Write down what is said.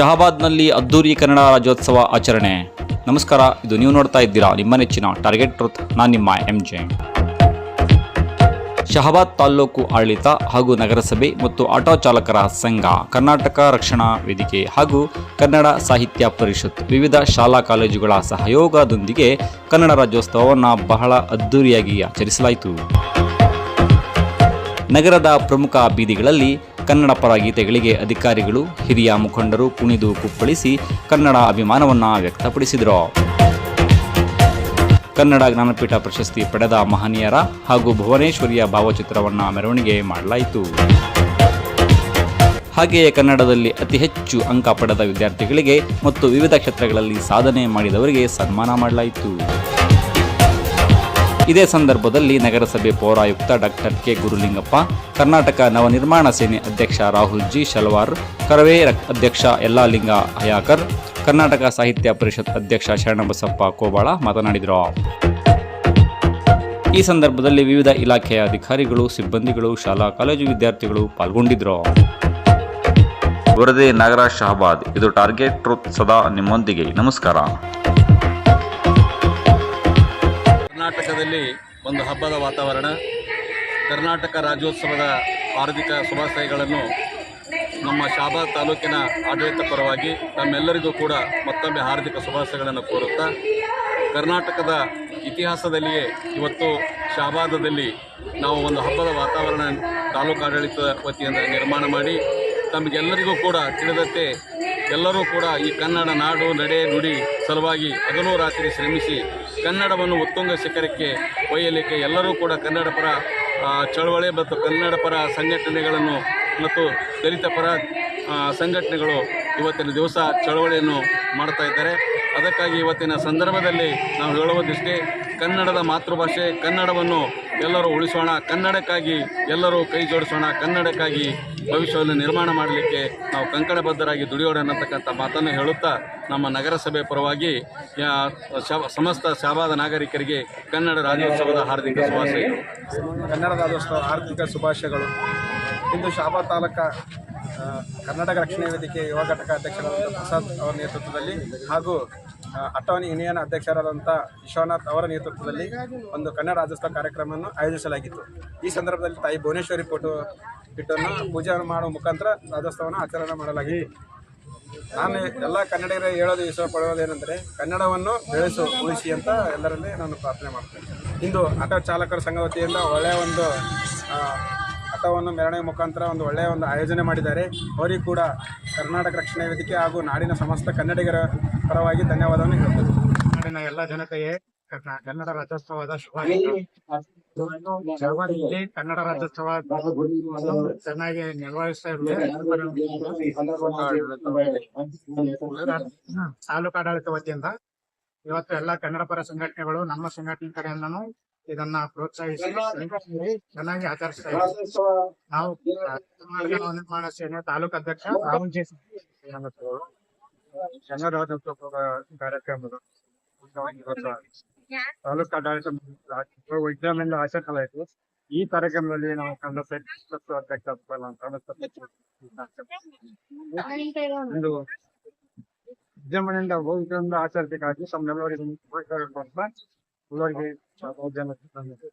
ಶಹಾಬಾದ್ನಲ್ಲಿ ಅದ್ದೂರಿ ಕನ್ನಡ ರಾಜ್ಯೋತ್ಸವ ಆಚರಣೆ. ನಮಸ್ಕಾರ, ಇದು ನೀವು ನೋಡ್ತಾ ಇದ್ದೀರಾ ನಿಮ್ಮ ನೆಚ್ಚಿನ ಟಾರ್ಗೆಟ್ ಟ್ರೂತ್. ನಾನು ನಿಮ್ಮ ಎಂ ಜೆ ಶಹಾಬಾದ್ ತಾಲ್ಲೂಕು ಆಡಳಿತ ಹಾಗೂ ನಗರಸಭೆ ಮತ್ತು ಆಟೋ ಚಾಲಕರ ಸಂಘ, ಕರ್ನಾಟಕ ರಕ್ಷಣಾ ವೇದಿಕೆ ಹಾಗೂ ಕನ್ನಡ ಸಾಹಿತ್ಯ ಪರಿಷತ್ ವಿವಿಧ ಶಾಲಾ ಕಾಲೇಜುಗಳ ಸಹಯೋಗದೊಂದಿಗೆ ಕನ್ನಡ ರಾಜ್ಯೋತ್ಸವವನ್ನು ಬಹಳ ಅದ್ದೂರಿಯಾಗಿ ಆಚರಿಸಲಾಯಿತು. ನಗರದ ಪ್ರಮುಖ ಬೀದಿಗಳಲ್ಲಿ ಕನ್ನಡ ಪರ ಗೀತೆಗಳಿಗೆ ಅಧಿಕಾರಿಗಳು, ಹಿರಿಯ ಮುಖಂಡರು ಕುಣಿದು ಕುಪ್ಪಳಿಸಿ ಕನ್ನಡ ಅಭಿಮಾನವನ್ನು ವ್ಯಕ್ತಪಡಿಸಿದರು. ಕನ್ನಡ ಜ್ಞಾನಪೀಠ ಪ್ರಶಸ್ತಿ ಪಡೆದ ಮಹನೀಯರ ಹಾಗೂ ಭುವನೇಶ್ವರಿಯ ಭಾವಚಿತ್ರವನ್ನು ಮೆರವಣಿಗೆ ಮಾಡಲಾಯಿತು. ಹಾಗೆಯೇ ಕನ್ನಡದಲ್ಲಿ ಅತಿ ಹೆಚ್ಚು ಅಂಕ ಪಡೆದ ವಿದ್ಯಾರ್ಥಿಗಳಿಗೆ ಮತ್ತು ವಿವಿಧ ಕ್ಷೇತ್ರಗಳಲ್ಲಿ ಸಾಧನೆ ಮಾಡಿದವರಿಗೆ ಸನ್ಮಾನ ಮಾಡಲಾಯಿತು. ಇದೇ ಸಂದರ್ಭದಲ್ಲಿ ನಗರಸಭೆ ಪೌರಾಯುಕ್ತ ಡಾಕ್ಟರ್ ಕೆ ಗುರುಲಿಂಗಪ್ಪ, ಕರ್ನಾಟಕ ನವನಿರ್ಮಾಣ ಸೇನೆ ಅಧ್ಯಕ್ಷ ರಾಹುಲ್ ಜಿ ಶಲ್ವಾರ್, ಕರವೇ ಅಧ್ಯಕ್ಷ ಯಲ್ಲಾಲಿಂಗ ಹಯಾಕರ್ ಕರ್ನಾಟಕ ಸಾಹಿತ್ಯ ಪರಿಷತ್ ಅಧ್ಯಕ್ಷ ಶರಣಬಸಪ್ಪ ಕೋಬಾಳ ಮಾತನಾಡಿದರು. ಈ ಸಂದರ್ಭದಲ್ಲಿ ವಿವಿಧ ಇಲಾಖೆಯ ಅಧಿಕಾರಿಗಳು, ಸಿಬ್ಬಂದಿಗಳು, ಶಾಲಾ, ಕಾಲೇಜು ವಿದ್ಯಾರ್ಥಿಗಳು ಪಾಲ್ಗೊಂಡಿದ್ದರು. ವರದಿ ನಾಗರಾಜ್ ಶಹಬಾದ್. ಇದು ಟಾರ್ಗೆಟ್ ಟ್ರೂತ್ ಸದಾ ನಿಮ್ಮೊಂದಿಗೆ. ನಮಸ್ಕಾರ. ಕರ್ನಾಟಕದಲ್ಲಿ ಒಂದು ಹಬ್ಬದ ವಾತಾವರಣ, ಕರ್ನಾಟಕ ರಾಜ್ಯೋತ್ಸವದ ಹಾರ್ದಿಕ ಶುಭಾಶಯಗಳನ್ನು ನಮ್ಮ ಶಾಬಾದ್ ತಾಲೂಕಿನ ಆಡಳಿತ ಪರವಾಗಿ ತಮ್ಮೆಲ್ಲರಿಗೂ ಕೂಡ ಮತ್ತೊಮ್ಮೆ ಹಾರ್ದಿಕ ಶುಭಾಶಯಗಳನ್ನು ಕೋರುತ್ತಾ, ಕರ್ನಾಟಕದ ಇತಿಹಾಸದಲ್ಲಿಯೇ ಇವತ್ತು ಶಾಬಾದದಲ್ಲಿ ನಾವು ಒಂದು ಹಬ್ಬದ ವಾತಾವರಣ ತಾಲೂಕು ಆಡಳಿತ ವತಿಯಿಂದ ನಿರ್ಮಾಣ ಮಾಡಿ, ತಮಗೆಲ್ಲರಿಗೂ ಕೂಡ ತಿಳಿದಂತೆ ಎಲ್ಲರೂ ಕೂಡ ಈ ಕನ್ನಡ ನಾಡು, ನಡೆ, ನುಡಿ ಸಲುವಾಗಿ ಹಗಲು ರಾತ್ರಿ ಶ್ರಮಿಸಿ ಕನ್ನಡವನ್ನು ಉತ್ತುಂಗ ಶಿಖರಕ್ಕೆ ಒಯ್ಯಲಿಕ್ಕೆ ಎಲ್ಲರೂ ಕೂಡ ಕನ್ನಡ ಪರ ಚಳವಳಿ ಮತ್ತು ಕನ್ನಡ ಪರ ಸಂಘಟನೆಗಳನ್ನು ಮತ್ತು ದಲಿತ ಪರ ಸಂಘಟನೆಗಳು ಇವತ್ತಿನ ದಿವಸ ಚಳವಳಿಯನ್ನು ಮಾಡ್ತಾ ಇದ್ದಾರೆ. ಅದಕ್ಕಾಗಿ ಇವತ್ತಿನ ಸಂದರ್ಭದಲ್ಲಿ ನಾವು ಹೇಳುವುದಿಷ್ಟೇ ಕನ್ನಡದ ಮಾತೃಭಾಷೆ, ಕನ್ನಡವನ್ನು ಎಲ್ಲರೂ ಉಳಿಸೋಣ, ಕನ್ನಡಕ್ಕಾಗಿ ಎಲ್ಲರೂ ಕೈ ಜೋಡಿಸೋಣ, ಕನ್ನಡಕ್ಕಾಗಿ ಭವಿಷ್ಯವನ್ನು ನಿರ್ಮಾಣ ಮಾಡಲಿಕ್ಕೆ ನಾವು ಕಂಕಣಬದ್ಧರಾಗಿ ದುಡಿಯೋಣ ಅನ್ನತಕ್ಕಂಥ ಮಾತನ್ನು ಹೇಳುತ್ತಾ ನಮ್ಮ ನಗರಸಭೆ ಪರವಾಗಿ ಸಮಸ್ತ ಶಾಬಾದ ನಾಗರಿಕರಿಗೆ ಕನ್ನಡ ರಾಜ್ಯೋತ್ಸವದ ಹಾರ್ದಿಕ ಶುಭಾಶಯಗಳು ಕನ್ನಡ ರಾಜ್ಯೋತ್ಸವ ಆರ್ಥಿಕ ಶುಭಾಶಯಗಳು. ಇಂದು ಶಾಬಾ ತಾಲೂಕ ಕರ್ನಾಟಕ ರಕ್ಷಣಾ ವೇದಿಕೆ ಯುವ ಘಟಕ ಅಧ್ಯಕ್ಷರಾದ ಪ್ರಸಾದ್ ಅವರ ನೇತೃತ್ವದಲ್ಲಿ ಹಾಗೂ ಅಟಾರ್ನಿ ಯೂನಿಯನ್ ಅಧ್ಯಕ್ಷರಾದಂಥ ವಿಶ್ವನಾಥ್ ಅವರ ನೇತೃತ್ವದಲ್ಲಿ ಒಂದು ಕನ್ನಡ ರಾಜ್ಯೋತ್ಸವ ಕಾರ್ಯಕ್ರಮವನ್ನು ಆಯೋಜಿಸಲಾಗಿತ್ತು. ಈ ಸಂದರ್ಭದಲ್ಲಿ ತಾಯಿ ಭುವನೇಶ್ವರಿ ಫೋಟೋ ಇಟ್ಟನ್ನು ಪೂಜೆ ಮಾಡುವ ಮುಖಾಂತರ ರಾಜ್ಯೋತ್ಸವವನ್ನು ಆಚರಣೆ ಮಾಡಲಾಗಿತ್ತು. ನಾನು ಎಲ್ಲ ಕನ್ನಡಿಗರೇ ಹೇಳೋದು ಇಷ್ಟಪಡೋದೇನೆಂದರೆ ಕನ್ನಡವನ್ನು ಬೆಳೆಸು, ಉಳಿಸಿ ಅಂತ ಎಲ್ಲರಲ್ಲಿ ನಾನು ಪ್ರಾರ್ಥನೆ ಮಾಡ್ತೇನೆ. ಇಂದು ಆಟೋ ಚಾಲಕರ ಸಂಘ ವತಿಯಿಂದ ಒಳ್ಳೆಯ ಒಂದು ಆಟೋವನ್ನು ಮೆರವಣಿಗೆ ಮುಖಾಂತರ ಒಂದು ಒಳ್ಳೆಯ ಒಂದು ಆಯೋಜನೆ ಮಾಡಿದ್ದಾರೆ. ಅವರಿಗೂ ಕೂಡ ಕರ್ನಾಟಕ ರಕ್ಷಣಾ ವೇದಿಕೆ ಹಾಗೂ ನಾಡಿನ ಸಮಸ್ತ ಕನ್ನಡಿಗರ ಪರವಾಗಿ ಧನ್ಯವಾದವನ್ನು ಹೇಳ್ತೇನೆ. ನಾಡಿನ ಎಲ್ಲ ಜನತೆಯೇ ಕನ್ನ- ಕನ್ನಡ ರಾಜ್ಯೋತ್ಸವದ ಶುಭಾಶಯ. ಕನ್ನಡ ರಾಜ್ಯೋತ್ಸವ ಚೆನ್ನಾಗಿ ನಿರ್ವಹಿಸ್ತಾ ತಾಲೂಕು ಆಡಳಿತ ವತಿಯಿಂದ ಇವತ್ತು ಎಲ್ಲಾ ಕನ್ನಡ ಪರ ಸಂಘಟನೆಗಳು, ನಮ್ಮ ಸಂಘಟನೆ ಕಡೆಯಿಂದನೂ ಇದನ್ನ ಪ್ರೋತ್ಸಾಹಿಸಿ ಚೆನ್ನಾಗಿ ಆಚರಿಸ್ತಾ ಇದ್ದೀವಿ. ನಾವು ನಿರ್ಮಾಣ ಸೇನೆ ತಾಲೂಕು ಅಧ್ಯಕ್ಷ ರಾಹುಲ್ ಜಿ ಕಾರ್ಯಕ್ರಮದ ತಾಲೂಕು ಆಡಳಿತ ಆಚರಿಸಲಾಯಿತು ಈ ಕಾರ್ಯಕ್ರಮದಲ್ಲಿ ನಾವು ಕನ್ನಡ ಮತ್ತು ಅಧ್ಯಕ್ಷ ಒಂದು ವಿದ್ಯಮಾನದಿಂದ ಭವಿಷ್ಯದಿಂದ ಆಚರಿಸಬೇಕಾಗಿ ತಮ್ಮೆಲ್ಲರಿಗೂ Bunlar gibi çarpılacağını sanıyorum.